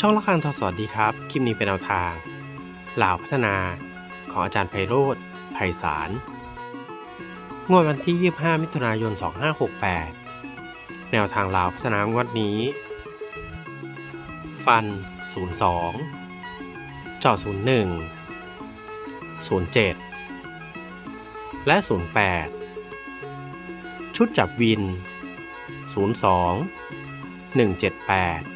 ช่องละครทอสวัสดีครับ คลิปนี้เป็นแนวทางลาวพัฒนา ของอาจารย์ไพโรธไพศาลงวดวันที่ 25 มิถุนายน 2568 แนวทางลาวพัฒนางวดนี้ ฟัน 02 เจาะ01 07 และ 08 ชุดจับวิน 02 178